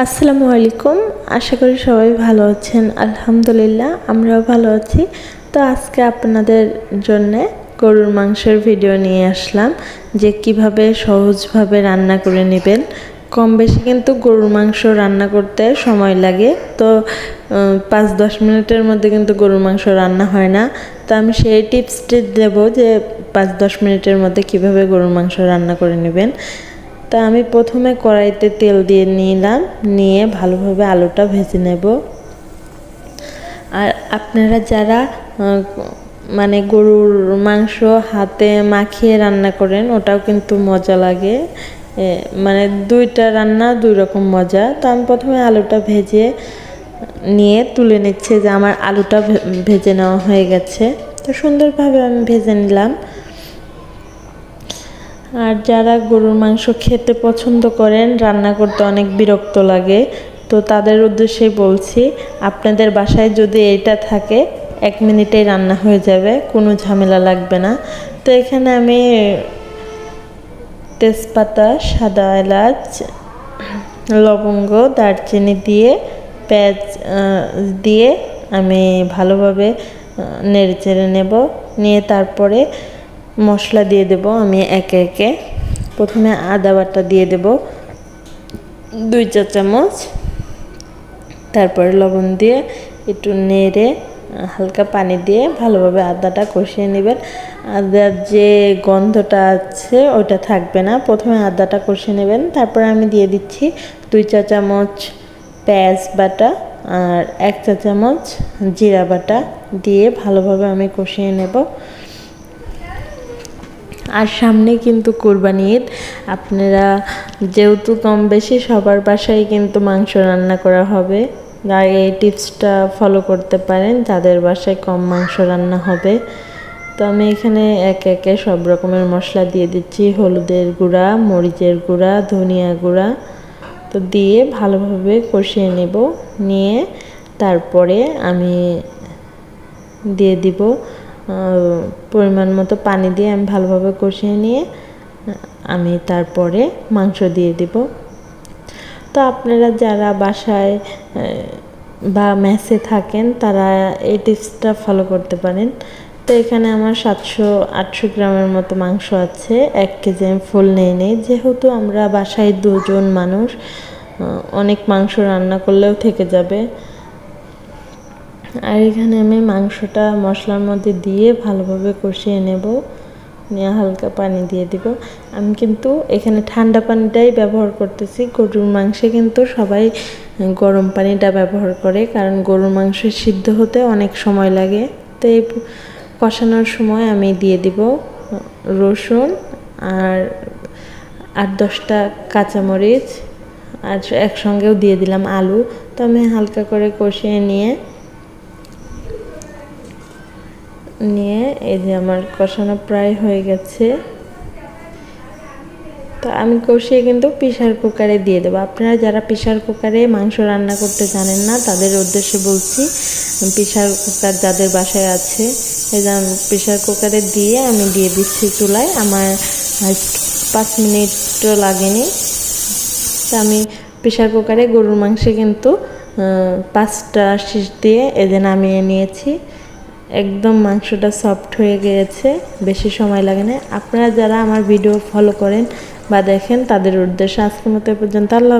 আসসালামু আলাইকুম। আশা করি সবাই ভালো আছেন। আলহামদুলিল্লাহ, আমরাও ভালো আছি। তো আজকে আপনাদের জন্য গরুর মাংসের ভিডিও নিয়ে আসলাম, যে কীভাবে সহজভাবে রান্না করে নেবেন। কম বেশি কিন্তু গরুর মাংস রান্না করতে সময় লাগে। তো পাঁচ দশ মিনিটের মধ্যে কিন্তু গরুর মাংস রান্না হয় না। তো আমি সেই টিপসটি দেবো যে পাঁচ দশ মিনিটের মধ্যে কীভাবে গরুর মাংস রান্না করে নেবেন। তা আমি প্রথমে কড়াইতে তেল দিয়ে নিলাম, নিয়ে ভালোভাবে আলুটা ভেজে নেব। আর আপনারা যারা মানে গরুর মাংস হাতে মাখিয়ে রান্না করেন, ওটাও কিন্তু মজা লাগে। মানে দুইটা রান্না দুই রকম মজা। তো আমি প্রথমে আলুটা ভেজে, নিয়ে তুলে নিচ্ছে যে আমার আলুটা ভেজে নেওয়া হয়ে গেছে। তো সুন্দরভাবে আমি ভেজে নিলাম। আর যারা গরুর মাংস খেতে পছন্দ করেন, রান্না করতে অনেক বিরক্ত লাগে। তো তাদের উদ্দেশ্যেই বলছি, আপনাদের বাসায় যদি এটা থাকে, এক মিনিটেই রান্না হয়ে যাবে, কোনো ঝামেলা লাগবে না। তো এখানে আমি তেজপাতা, সাদা এলাচ, লবঙ্গ, দারচিনি দিয়ে, পেঁয়াজ দিয়ে আমি ভালোভাবে নেড়ে চেড়ে নেব। নিয়ে তারপরে মশলা দিয়ে দেব, আমি একে একে। প্রথমে আদা বাটা দিয়ে দেব, দুই চা চামচ। তারপরে লবণ দিয়ে একটু নেড়ে, হালকা পানি দিয়ে ভালোভাবে আদাটা কষিয়ে নেবেন। আদার যে গন্ধটা আছে ওটা থাকবে না, প্রথমে আদাটা কষিয়ে নেবেন। তারপরে আমি দিয়ে দিচ্ছি দুই চা চামচ পেঁয়াজ বাটা আর এক চা চামচ জিরা বাটা দিয়ে ভালোভাবে আমি কষিয়ে নেব। আর সামনে কিন্তু কোরবানি ঈদ। আপনারা যেহেতু কম বেশি সবার বাসায় কিন্তু মাংস রান্না করা হবে। আর এই টিপসটা ফলো করতে পারেন, যাদের বাসায় কম মাংস রান্না হবে। তো আমি এখানে একে একে সব রকমের মশলা দিয়ে দিচ্ছি। হলুদের গুঁড়া, মরিচের গুঁড়া, ধনিয়া গুঁড়া। তো দিয়ে ভালোভাবে কষিয়ে নেব। নিয়ে তারপরে আমি দিয়ে দিব পরিমাণ মতো পানি দিয়ে আমি ভালোভাবে কষিয়ে নিয়ে আমি তারপরে মাংস দিয়ে দিব। তো আপনারা যারা বাসায় বা মেসে থাকেন, তারা এই টিপসটা ফলো করতে পারেন। তো এখানে আমার সাতশো, আটশো গ্রামের মতো মাংস আছে, এক কেজি আমি ফুল নিয়ে নিই। যেহেতু আমরা বাসায় দুজন মানুষ অনেক মাংস রান্না করলেও থেকে যাবে। আর এখানে আমি মাংসটা মশলার মধ্যে দিয়ে ভালোভাবে কষিয়ে নেব। নিয়ে হালকা পানি দিয়ে দিব। আমি কিন্তু এখানে ঠান্ডা পানিটাই ব্যবহার করতেছি। গরুর মাংসে কিন্তু সবাই গরম পানিটা ব্যবহার করে, কারণ গরুর মাংস সিদ্ধ হতে অনেক সময় লাগে। তো এই কষানোর সময় আমি দিয়ে দিব রসুন আর আট দশটা কাঁচামরিচ। আর একসঙ্গেও দিয়ে দিলাম আলু। তো আমি হালকা করে কষিয়ে নিয়ে নিয়ে এই যে আমার কষানো প্রায় হয়ে গেছে। তো আমি কষিয়ে কিন্তু প্রেশার কুকারে দিয়ে দেবো। আপনারা যারা প্রেশার কুকারে মাংস রান্না করতে জানেন না, তাদের উদ্দেশ্যে বলছি প্রেশার কুকার যাদের বাসায় আছে, এই যে প্রেশার কুকারে দিয়ে আমি দিয়ে দিচ্ছি চুলায়। আমার পাঁচ মিনিটও লাগেনি। তা আমি প্রেশার কুকারে গরুর মাংসে কিন্তু পাঁচটা শীষ দিয়ে এদের নামিয়ে নিয়েছি। একদম মাংসটা সফট হয়ে গিয়েছে বেশি সময় লাগে না আপনারা যারা আমার ভিডিও ফলো করেন বা দেখেন, তাদের উদ্দেশ্যে আজকের মতো পর্যন্ত আল্লাহ।